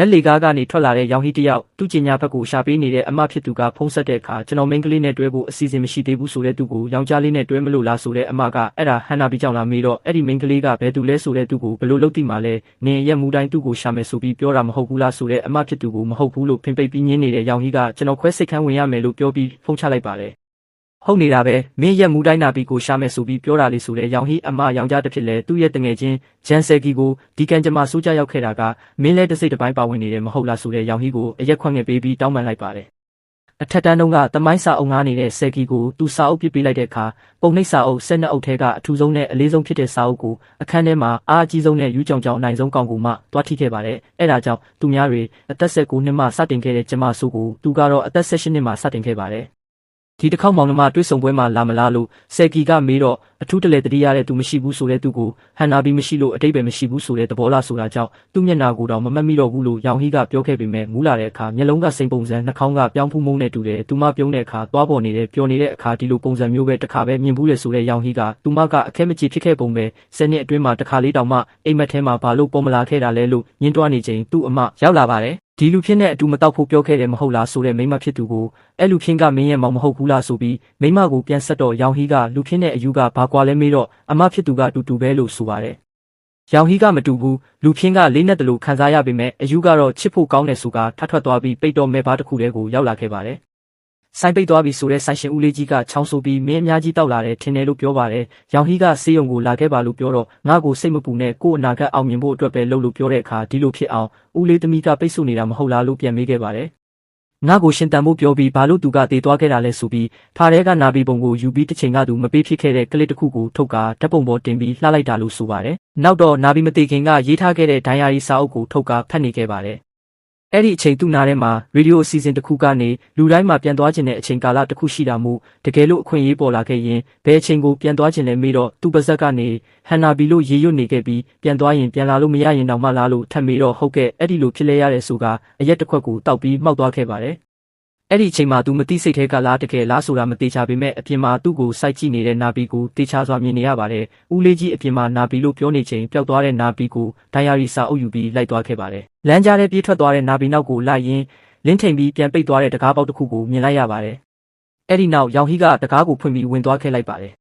ဓာတ်လေကားကနေထွက်လာတဲ့ရောင်ဟီတယောက်သူ့ကျင်ညာဘက်ကိုရှာပေးနေတဲ့အမဖြစ်သူကဖုံးဆက်တဲ့အခါကျွန်တော်မိန်းကလေးနဲ့တွဲဖို့အစီအစဉ်မရှိသေးဘူးဆိုတဲ့သူကိုယောက်ျားလေးနဲ့တွဲမလို့လားဆိုတဲ့အမကအဲ့ဒါဟန်နာပြီးကြောင်လာမေးတော့အဲ့ဒီမိန်းကလေးကဘယ်သူလဲဆိုတဲ့သူကိုဘယ်လိုလုပ်သိမှလဲနင်ရဲ့မူတိုင်းသူ့ကိုရှာမယ်ဆိုပြီးပြောတာမဟုတ်ဘူးလားဆိုတဲ့အမဖြစ်သူကိုမဟုတ်ဘူးလို့ဖင်ပိတ်ပြီးညင်းနေတဲ့ရောင်ဟီကကျွန်တော်ခွဲစိတ်ခန်းဝင်ရမယ်လို့ပြောပြီးဖုံးချလိုက်ပါတယ် ဟုတ်နေတာပဲမင်းရဲ့မူတိုင်းနာပြီးကိုရှာမယ်ဆိုပြီးပြောတာလေးဆိုတဲ့ရောင်ဟီအမရောင်ကြတစ်ဖြစ်လဲသူ့ရဲ့တငယ်ချင်းဂျန်ဆယ်ကီကိုဒီကန်ကျမစိုးကြရောက်ခဲ့တာကမင်းလဲတစ်စိတ်တစ်ပိုင်းပါဝင်နေတယ်မဟုတ်လားဆိုတဲ့ရောင်ဟီကိုအရက်ခွန့်ငယ်ပေးပြီးတောင်းပန်လိုက်ပါတယ်အထက်တန်းတုန်းကတမိုင်းစာအုပ်ငားနေတဲ့ဆယ်ကီကိုသူစာအုပ်ပြစ်ပေးလိုက်တဲ့အခါပုံနှိပ်စာအုပ်၁၂အုပ်ထဲကအထူးဆုံးနဲ့အလေးဆုံးဖြစ်တဲ့စာအုပ်ကိုအခန်းထဲမှာအားအကြီးဆုံးနဲ့ယူကြောင်ကြောင်အနိုင်ဆုံးကောင်ကူမှတွားထိခဲ့ပါတယ်အဲ့ဒါကြောင့်သူများတွေအသက်၁၉နှစ်မှစတင်ခဲ့တဲ့ကျမဆိုးကိုသူကတော့အသက်၁၈နှစ်မှစတင်ခဲ့ပါတယ် ဒီတစ်ခေါက်မောင်နှမတွေ့ဆုံပွဲမှာလာမလားလို့ဆယ်ကီကမေးတော့အထူးတလဲတတိရတဲ့သူမရှိဘူးဆိုတဲ့သူကိုဟန်နာဘီမရှိလို့အတိတ်ပဲမရှိဘူးဆိုတဲ့သဘောလားဆိုတာကြောင့်သူ့မျက်နှာကိုတော့မမှတ်မိတော့ဘူးလို့ရောင်ဟီကပြောခဲ့ပေမဲ့မူးလာတဲ့အခါမျက်လုံးကစိမ်ပုံစံနှာခေါင်းကပြောင်းဖူးမုန်းနဲ့တူတယ်သူမပြုံးတဲ့အခါသွားပေါ်နေတဲ့ပျော်နေတဲ့အခါဒီလိုပုံစံမျိုးပဲတစ်ခါပဲမြင်ဘူးလေဆိုတဲ့ရောင်ဟီကသူမကအခဲမချီဖြစ်ခဲ့ပုံပဲဆယ်နှစ်အတွင်းမှာတစ်ခါလေးတောင်မှအိမ်မက်ထဲမှာဘာလို့ပေါ်မလာခဲ့တာလဲလို့ညှင်းတွားနေချိန်သူ့အမရောက်လာပါတယ် ဒီလူဖြစ်နဲ့အတူမတောက်ဖို့ပြောခဲ့တယ်မဟုတ်လားဆိုတဲ့မိမဖြစ်သူကိုအဲ့လူဖြစ်ကမင်းရဲ့မောင်မဟုတ်ဘူးလားဆိုပြီးမိမကိုပြန်ဆက်တော့ရောင်ဟီကလူဖြစ်နဲ့အယူကဘာကွာလဲမေးတော့အမဖြစ်သူကအတူတူပဲလို့ဆိုပါတယ်။ရောင်ဟီကမတူဘူးလူဖြစ်ကလေးနဲ့တလူခံစားရပေမဲ့အယူကတော့ချစ်ဖို့ကောင်းတယ်ဆိုတာထထွက်သွားပြီးပိတ်တော့မဲ့ဘာတစ်ခုတည်းကိုရောက်လာခဲ့ပါတယ်။ ဆိုင်ပိတ်သွားပြီဆိုတဲ့ဆိုင်ရှင်ဦးလေးကြီးကချောင်းဆိုပြီးမင်းအများကြီးတောက်လာတယ်ထင်တယ်လို့ပြောပါတယ်။ရောင်ဟီကစေးရုံကိုလာခဲ့ပါလို့ပြောတော့ငါ့ကိုစိတ်မပူနဲ့ကို့အနာဂတ်အောင်မြင်ဖို့အတွက်ပဲလုပ်လို့ပြောတဲ့အခါဒီလိုဖြစ်အောင်ဦးလေးသမီးကပိတ်ဆို့နေတာမဟုတ်လားလို့ပြန်မေးခဲ့ပါတယ်။ငါ့ကိုရှင်တန်ဖို့ပြောပြီးဘာလို့သူကတေသွားခဲ့တာလဲဆိုပြီးဖားရဲကနာဘီပုံကိုယူပြီးတစ်ချိန်ကသူမပေးဖြစ်ခဲ့တဲ့ကလစ်တစ်ခုကိုထုတ်ကာဓာတ်ပုံပေါ်တင်ပြီးလှလိုက်တာလို့ဆိုပါတယ်။နောက်တော့နာဘီမတေခင်ကရေးထားခဲ့တဲ့ဒိုင်ယာရီစာအုပ်ကိုထုတ်ကာဖတ်နေခဲ့ပါတယ်။ အဲ့ဒီအချိန်သူ့နားထဲမှာရေဒီယိုအစီအစဉ်တစ်ခုကနေလူတိုင်းမှာပြန်သွားခြင်းတဲ့အချိန်ကာလတစ်ခုရှိတာမို့တကယ်လို့အခွင့်အရေးပေါ်လာခဲ့ရင်ဘယ်အချိန်ကိုပြန်သွားခြင်းလဲမေးတော့သူ့ပါဇက်ကနေဟန်နာဘီလို့ရေရွတ်နေခဲ့ပြီးပြန်သွားရင်ပြန်လာလို့မရရင်တော့မှလားလို့ထပ်မေးတော့ဟုတ်ကဲ့အဲ့ဒီလိုဖြစ်လဲရတဲ့ဆိုကအရက်တစ်ခွက်ကိုတောက်ပြီးမှောက်သွားခဲ့ပါတယ်။ အဲ့ဒီအချိန်မှာသူမသိစိတ်ထဲကလားတကယ်လားဆိုတာမသေးချာပေမဲ့အပြင်မှာသူ့ကိုစိုက်ကြည့်နေတဲ့နာဘီကိုတေချာစွာမြင်နေရပါတယ်။ဦးလေးကြီးအပြင်မှာနာဘီလို့ပြောနေချိန်ပျောက်သွားတဲ့နာဘီကိုဒိုင်ယာရီစာအုပ်ယူပြီးလိုက်သွားခဲ့ပါတယ်။လမ်းကြားထဲပြေးထွက်သွားတဲ့နာဘီနောက်ကိုလိုက်ရင်းလင်းထိန်ပြီးပြန်ပိတ်သွားတဲ့တကားပေါက်တစ်ခုကိုမြင်လိုက်ရပါတယ်။အဲ့ဒီနောက်ရောင်ဟီကတကားကိုဖွင့်ပြီးဝင်သွားခဲ့လိုက်ပါတယ်